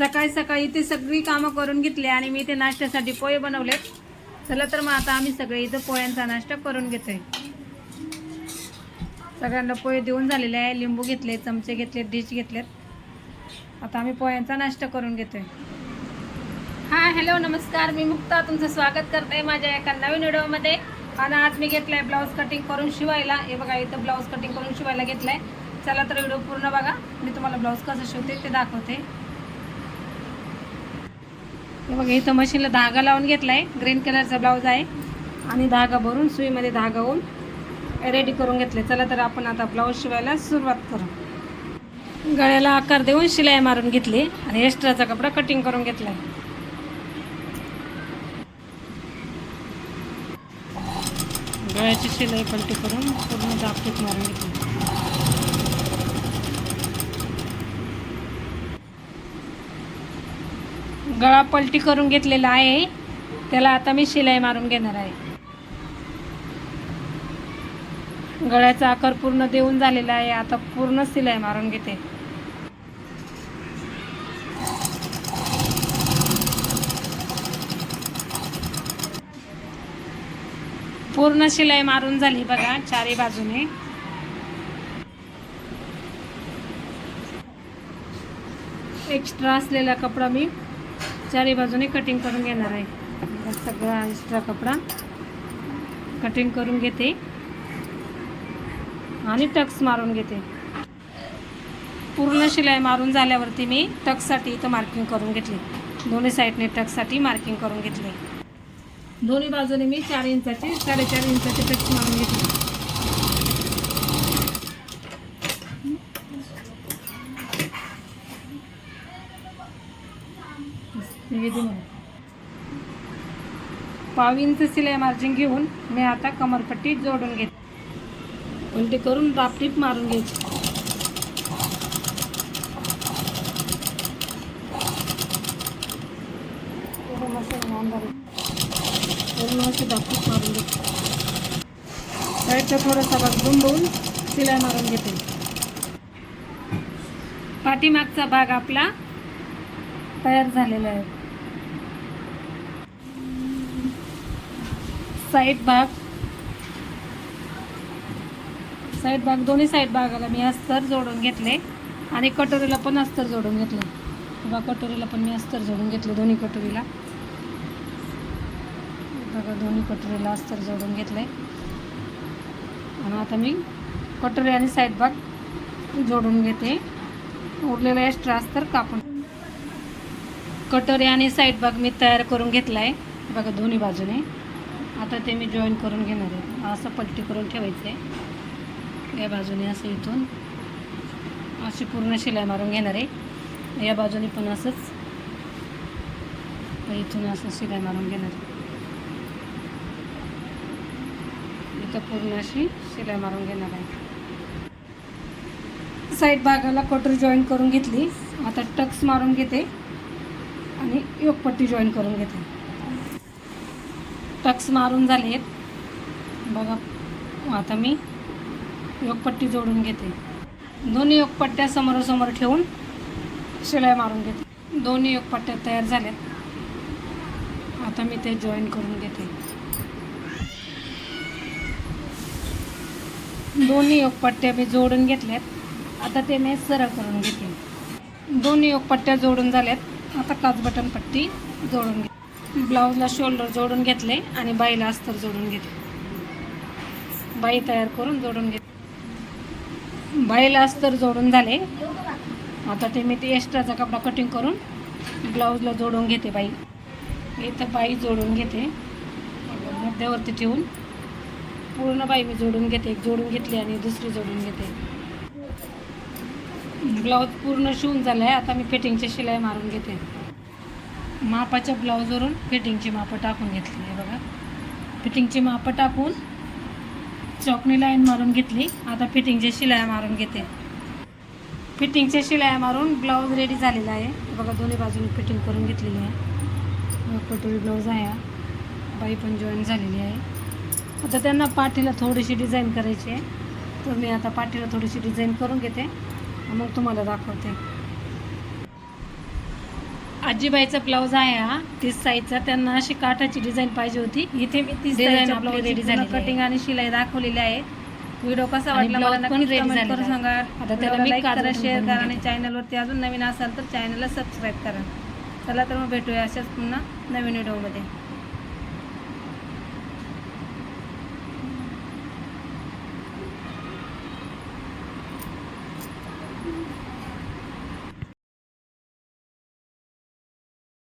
सकाळी सकाळी इथे सगळी कामं करून घेतली आणि मी इथे नाश्त्यासाठी पोहे बनवले. चला तर मग आता आम्ही सगळे इथं पोह्यांचा नाश्ता करून घेतोय. सगळ्यांना पोहे देऊन झालेले आहे. लिंबू घेतले चमचे घेतले डिश घेतलेत. आता आम्ही पोह्यांचा नाश्ता करून घेतोय. हा हॅलो नमस्कार. मी मुक्ता. तुमचं स्वागत करते माझ्या एका नवीन व्हिडिओमध्ये. आणि आज मी घेतलाय ब्लाऊज कटिंग करून शिवायला. हे बघा इथं ब्लाऊज कटिंग करून शिवायला घेतलाय. चला तर व्हिडिओ पूर्ण बघा. मी तुम्हाला ब्लाऊज कसं शिवते ते दाखवते. हे बघा इथं मशीनला धागा लावून घेतला आहे ग्रीन कलरचा ब्लाऊज आहे. आणि धागा भरून सुईमध्ये धागा होऊन रेडी करून घेतले चला तर आपण आता ब्लाऊज शिवायला सुरुवात करू. गळ्याला आकार देऊन शिलाई मारून घेतली आणि एक्स्ट्राचा कपडा कटिंग करून घेतलाय. गळ्याची शिलाई पलटी करून पूर्ण दापटीत मारून घेतली. गळा पलटी करून घेतलेला आहे. त्याला आता मी शिलाई मारून घेणार आहे. गळ्याचा आकार पूर्ण देऊन झालेला आहे. आता पूर्ण शिलाई मारून घेते. पूर्ण शिलाई मारून झाली बघा चारी बाजूने. एक्स्ट्रा असलेला कपडा मी चारी बाजूने कटिंग करून घेणार आहे. सगळा एक्स्ट्रा कपडा कटिंग करून घेते. आणि टक्स मारून घेते. पूर्ण शिलाई मारून झाल्यावरती मी टक्ससाठी इथं मार्किंग करून घेतली. दोन्ही साईडने टक्ससाठी मार्किंग करून घेतले. दोन्ही बाजूने मी चार इंचाचे साडेचार इंचाचे टक्स मारून घेतले. हे म्हणून. पाव इंच सिलाई मार्जिन घेऊन मी आता कमरपट्टी जोडून घेते. उलटी करून रापटीप मारून घ्यायची मारून घेते. साईडचा थोडासा भाग दुमडून सिलाई मारून घेते. पाठीमागचा भाग आपला तयार झालेला आहे. साईड भाग. साईड भाग दोन्ही साईड भागाला मी अस्तर जोडून घेतले आणि कटोरीला पण अस्तर जोडून घेतलं. बघा कटोरीला पण मी अस्तर जोडून घेतलं दोन्ही कटोरीला. बघा दोन्ही कटोरीला अस्तर जोडून घेतले. आणि आता मी कटोरी आणि साईड भाग जोडून घेते. उरलेलं एक्स्ट्रा अस्तर कापून. कटोरी आणि साईड भाग मी तयार करून घेतला आहे बघा दोन्ही बाजूने. आता ते मी जॉईन करून घेणार आहे. असं पट्टी करून ठेवायचं आहे या बाजूने असं इथून अशी पूर्ण शिलाई मारून घेणार आहे. या बाजूने पण असंच. इथून असं शिलाई मारून घेणार आहे. इथं पूर्ण अशी शिलाई मारून घेणार आहे. साईड भागाला कटोरी जॉईन करून घेतली. आता टक्स मारून घेते. आणि योगपट्टी जॉईन करून घेते. टक्स मारून झालेत. बघा आता मी योगपट्टी जोडून घेते. दोन्ही योगपट्ट्या समोरासमोर ठेवून शिलाई मारून घेते. दोन्ही योगपट्ट्या तयार झाल्यात. आता मी ते जॉईन करून घेते. दोन्ही योगपट्ट्या मी जोडून घेतल्यात. आता ते मी सरळ करून घेते. दोन्ही योगपट्ट्या जोडून झाल्यात. आता काच बटन पट्टी जोडून घेते ब्लाऊजला शोल्डर जोडून घेतले आणि बाईला अस्तर जोडून घेतले. बाई तयार करून जोडून घेतले. बाईला अस्तर जोडून झाले. आता ते मी ते एक्स्ट्राचा कपडा कटिंग करून ब्लाऊजला जोडून घेते बाई. इथं बाई जोडून घेते. मध्यावरती ठेवून. पूर्ण बाई मी जोडून घेते. एक जोडून घेतली आणि दुसरी जोडून घेते. ब्लाऊज पूर्ण शिवून झालं आहे आता मी फिटिंगची शिलाई मारून घेते. मापाच्या ब्लाऊजवरून फिटिंगची मापं टाकून घेतली आहे बघा. फिटिंगची मापं टाकून चॉकनी लाईन मारून घेतली. आता फिटिंगच्या शिलाया मारून घेते. फिटिंगच्या शिलाया मारून ब्लाऊज रेडी झालेला आहे. बघा दोन्ही बाजूने फिटिंग करून घेतलेली आहे. पटोळी ब्लाऊज आहे हा. बाई पण जॉईन झालेली आहे. आता त्यांना पाठीला थोडीशी डिझाईन करायची आहे. तर मी आता पाठीला थोडीशी डिझाईन करून घेते. मग तुम्हाला दाखवते. आजीबाईचा ब्लाऊज आहे हा. तीस साईजचा त्यांना अशी काठाची डिझाईन पाहिजे होती. इथे मी तीस आहे. कटिंग आणि शिलाई दाखवलेली आहे. व्हिडिओ कसा वाटला मला करून. सांगा. आता त्याला लाईक करा शेअर करा आणि. चॅनलवरती अजून नवीन असाल तर चॅनलला सबस्क्राईब करा. चला तर मग भेटूया अशाच पुन्हा नवीन व्हिडिओमध्ये